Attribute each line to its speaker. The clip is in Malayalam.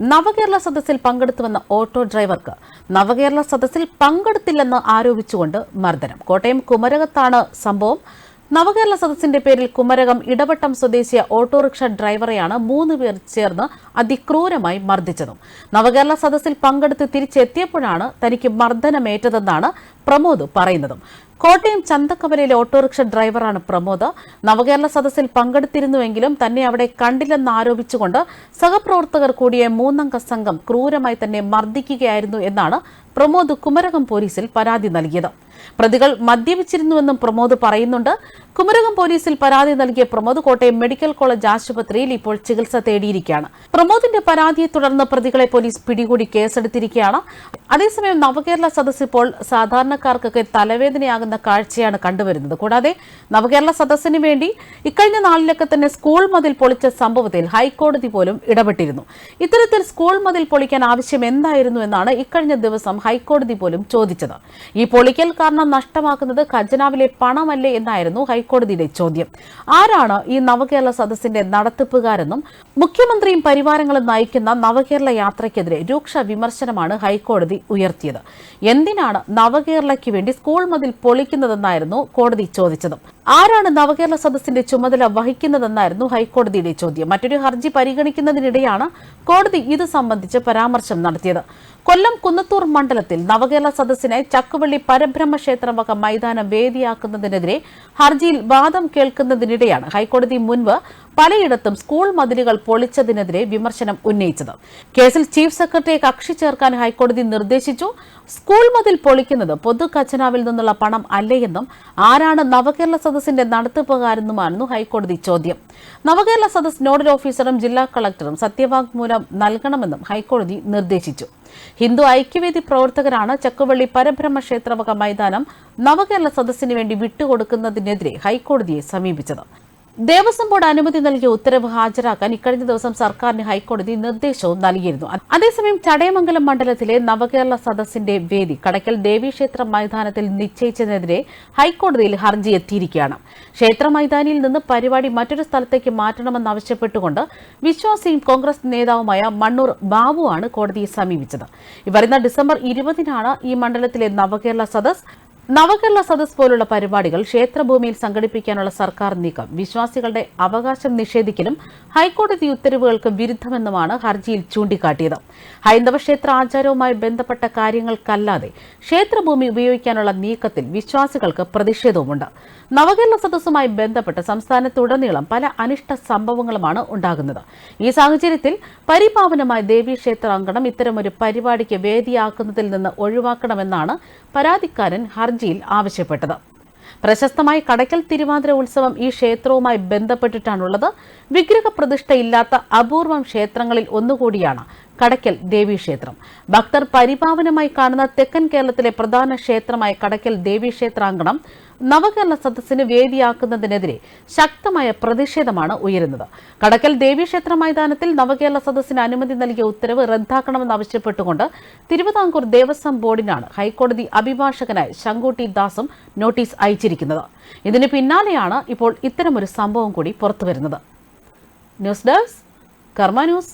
Speaker 1: നവകേരള സദസ്സിൽ പങ്കെടുത്തുവെന്ന ഓട്ടോ ഡ്രൈവർക്ക് നവകേരള സദസ്സിൽ പങ്കെടുത്തില്ലെന്ന് ആരോപിച്ചുകൊണ്ട് മർദ്ദനം. കോട്ടയം കുമരകത്താണ് സംഭവം. നവകേരള സദസ്സിന്റെ പേരിൽ കുമരകം ഇടവട്ടം സ്വദേശിയ ഓട്ടോറിക്ഷ ഡ്രൈവറെയാണ് മൂന്ന് പേർ ചേർന്ന് അതിക്രൂരമായി മർദ്ദിച്ചതും. നവകേരള സദസ്സിൽ പങ്കെടുത്ത് തിരിച്ചെത്തിയപ്പോഴാണ് തനിക്ക് മർദ്ദനമേറ്റതെന്നാണ് പ്രമോദ് പറയുന്നതും. കോട്ടയം ചന്തക്കവലയിലെ ഓട്ടോറിക്ഷ ഡ്രൈവറാണ് പ്രമോദ്. നവകേരള സദസ്സിൽ പങ്കെടുത്തിരുന്നുവെങ്കിലും തന്നെ അവിടെ കണ്ടില്ലെന്ന് ആരോപിച്ചുകൊണ്ട് സഹപ്രവർത്തകർ കൂടിയ മൂന്നംഗ സംഘം ക്രൂരമായി തന്നെ മർദ്ദിക്കുകയായിരുന്നു എന്നാണ് പ്രമോദ് കുമരകം പോലീസിൽ പരാതി നൽകിയത്. പ്രതികൾ മദ്യപിച്ചിരുന്നുവെന്നും പ്രമോദ് പറയുന്നുണ്ട്. കുമരകം പോലീസിൽ പരാതി നൽകിയ പ്രമോദ് കോട്ടയം മെഡിക്കൽ കോളേജ് ആശുപത്രിയിൽ ഇപ്പോൾ ചികിത്സ തേടിയിരിക്കുകയാണ്. പ്രമോദിന്റെ പരാതിയെ തുടർന്ന് പ്രതികളെ പോലീസ് പിടികൂടി കേസെടുത്തിരിക്കുകയാണ്. അതേസമയം നവകേരള സദസ് ഇപ്പോൾ സാധാരണക്കാർക്കൊക്കെ തലവേദനയാകുന്ന കാഴ്ചയാണ് കണ്ടുവരുന്നത്. കൂടാതെ നവകേരള സദസ്സിന് വേണ്ടി ഇക്കഴിഞ്ഞ നാളിലൊക്കെ തന്നെ സ്കൂൾ മതിൽ പൊളിച്ച സംഭവത്തിൽ ഹൈക്കോടതി പോലും ഇടപെട്ടിരുന്നു. ഇത്തരത്തിൽ സ്കൂൾ മതിൽ പൊളിക്കാൻ ആവശ്യം എന്തായിരുന്നു എന്നാണ് ഇക്കഴിഞ്ഞ ദിവസം ഹൈക്കോടതി പോലും ചോദിച്ചത്. ഈ പൊളിക്കൽ നഷ്ടമാക്കുന്നത് ഖജനാവിലെ പണമല്ലേ എന്നായിരുന്നു ഹൈക്കോടതിയുടെ ചോദ്യം. ആരാണ് ഈ നവകേരള സദസ്സിന്റെ നടത്തിപ്പുകാരെന്നും മുഖ്യമന്ത്രിയും പരിവാരങ്ങളും നയിക്കുന്ന നവകേരള യാത്രയ്ക്കെതിരെ രൂക്ഷ വിമർശനമാണ് ഹൈക്കോടതി ഉയർത്തിയത്. എന്തിനാണ് നവകേരളയ്ക്ക് വേണ്ടി സ്കൂൾ മതിൽ പൊളിക്കുന്നതെന്നായിരുന്നു കോടതി ചോദിച്ചത്. ആരാണ് നവകേരള സദസ്സിന്റെ ചുമതല വഹിക്കുന്നതെന്നായിരുന്നു ഹൈക്കോടതിയുടെ ചോദ്യം. മറ്റൊരു ഹർജി പരിഗണിക്കുന്നതിനിടെയാണ് കോടതി ഇത് സംബന്ധിച്ച് പരാമർശം നടത്തിയത്. കൊല്ലം കുന്നത്തൂർ മണ്ഡലത്തിൽ നവകേരള സദസ്സിനെ ചക്കുവള്ളി പരബ്രഹ്മ ക്ഷേത്രം വക മൈതാനം വേദിയാക്കുന്നതിനെതിരെ ഹർജിയിൽ വാദം കേൾക്കുന്നതിനിടെയാണ് ഹൈക്കോടതി മുൻപ് പലയിടത്തും സ്കൂൾ മതിലുകൾ പൊളിച്ചതിനെതിരെ വിമർശനം ഉന്നയിച്ചത്. കേസിൽ ചീഫ് സെക്രട്ടറിയെ കക്ഷി ചേർക്കാൻ ഹൈക്കോടതി നിർദ്ദേശിച്ചു. സ്കൂൾ മതിൽ പൊളിക്കുന്നത് പൊതു ഖജനാവിൽ നിന്നുള്ള പണം അല്ലയെന്നും ആരാണ് നവകേരള സദസ്സിന്റെ നടത്തിപ്പുകാരെന്നുമായിരുന്നു ഹൈക്കോടതി ചോദ്യം. നവകേരള സദസ് നോഡൽ ഓഫീസറും ജില്ലാ കളക്ടറും സത്യവാങ്മൂലം നൽകണമെന്നും ഹൈക്കോടതി നിർദ്ദേശിച്ചു. ഹിന്ദു ഐക്യവേദി പ്രവർത്തകരാണ് ചക്കുവള്ളി പരബ്രഹ്മ ക്ഷേത്രവക മൈതാനം നവകേരള സദസ്സിന് വേണ്ടി വിട്ടുകൊടുക്കുന്നതിനെതിരെ ഹൈക്കോടതിയെ സമീപിച്ചത്. ദേവസ്വം ബോർഡ് അനുമതി നൽകിയ ഉത്തരവ് ഹാജരാക്കാൻ ഇക്കഴിഞ്ഞ ദിവസം സർക്കാരിന് ഹൈക്കോടതി നിർദ്ദേശവും നൽകിയിരുന്നു. അതേസമയം ചടയമംഗലം മണ്ഡലത്തിലെ നവകേരള സദസ്സിന്റെ വേദി കടയ്ക്കൽ ദേവീക്ഷേത്ര മൈതാനത്തിൽ നിശ്ചയിച്ചതിനെതിരെ ഹൈക്കോടതിയിൽ ഹർജി എത്തിയിരിക്കുകയാണ്. ക്ഷേത്ര മൈതാനിയിൽ നിന്ന് പരിപാടി മറ്റൊരു സ്ഥലത്തേക്ക് മാറ്റണമെന്നാവശ്യപ്പെട്ടുകൊണ്ട് വിശ്വാസിയും കോൺഗ്രസ് നേതാവുമായ മണ്ണൂർ ബാബുവാണ് കോടതിയെ സമീപിച്ചത്. ഇവരുന്ന ഡിസംബർ ഇരുപതിനാണ് ഈ മണ്ഡലത്തിലെ നവകേരള സദസ് നവകേരള സദസ് പോലുള്ള പരിപാടികൾ ക്ഷേത്രഭൂമിയിൽ സംഘടിപ്പിക്കാനുള്ള സർക്കാർ നീക്കം. വിശ്വാസികളുടെ അവകാശം നിഷേധിക്കലും ഹൈക്കോടതി ഉത്തരവുകൾക്ക് വിരുദ്ധമെന്നുമാണ് ഹർജിയിൽ ചൂണ്ടിക്കാട്ടിയത്. ഹൈന്ദവ ക്ഷേത്ര ആചാരവുമായി ബന്ധപ്പെട്ട കാര്യങ്ങൾക്കല്ലാതെ ക്ഷേത്രഭൂമി ഉപയോഗിക്കാനുള്ള നീക്കത്തിൽ വിശ്വാസികൾക്ക് പ്രതിഷേധവുമുണ്ട്. നവകേരള സദസ്സുമായി ബന്ധപ്പെട്ട് സംസ്ഥാനത്തുടനീളം പല അനിഷ്ട സംഭവങ്ങളുമാണ് ഉണ്ടാകുന്നത്. ഈ സാഹചര്യത്തിൽ പരിപാവനമായ ദേവീക്ഷേത്ര അങ്കണം ഇത്തരമൊരു പരിപാടിക്ക് വേദിയാക്കുന്നതിൽ നിന്ന് ഒഴിവാക്കണമെന്നാണ് പരാതിക്കാരൻ ഹർജിയിൽ ആവശ്യപ്പെട്ടത്. പ്രശസ്തമായ കടയ്ക്കൽ തിരുവാതിര ഉത്സവം ഈ ക്ഷേത്രവുമായി ബന്ധപ്പെട്ടിട്ടാണുള്ളത്. വിഗ്രഹ പ്രതിഷ്ഠയില്ലാത്ത അപൂർവം ക്ഷേത്രങ്ങളിൽ ഒന്നുകൂടിയാണ് കടയ്ക്കൽ ദേവീക്ഷേത്രം ഭക്തർ പരിപാവനമായി കാണുന്ന തെക്കൻ കേരളത്തിലെ പ്രധാന ക്ഷേത്രമായ കടയ്ക്കൽ ദേവീക്ഷേത്രാങ്കണം നവകേരള സദസ്സിന് വേദിയാക്കുന്നതിനെതിരെ ശക്തമായ പ്രതിഷേധമാണ് ഉയരുന്നത്. കടക്കൽ ദേവീക്ഷേത്ര മൈതാനത്തിൽ നവകേരള സദസ്സിന് അനുമതി നൽകിയ ഉത്തരവ് റദ്ദാക്കണമെന്നാവശ്യപ്പെട്ടുകൊണ്ട് തിരുവിതാംകൂർ ദേവസ്വം ബോർഡിനാണ് ഹൈക്കോടതി അഭിഭാഷകനായ ശങ്കൂട്ടി ദാസും നോട്ടീസ് അയച്ചിരിക്കുന്നത്. ഇതിന് പിന്നാലെയാണ് ഇപ്പോൾ ഇത്തരമൊരു സംഭവം കൂടി പുറത്തുവരുന്നത്. News desk Karma news.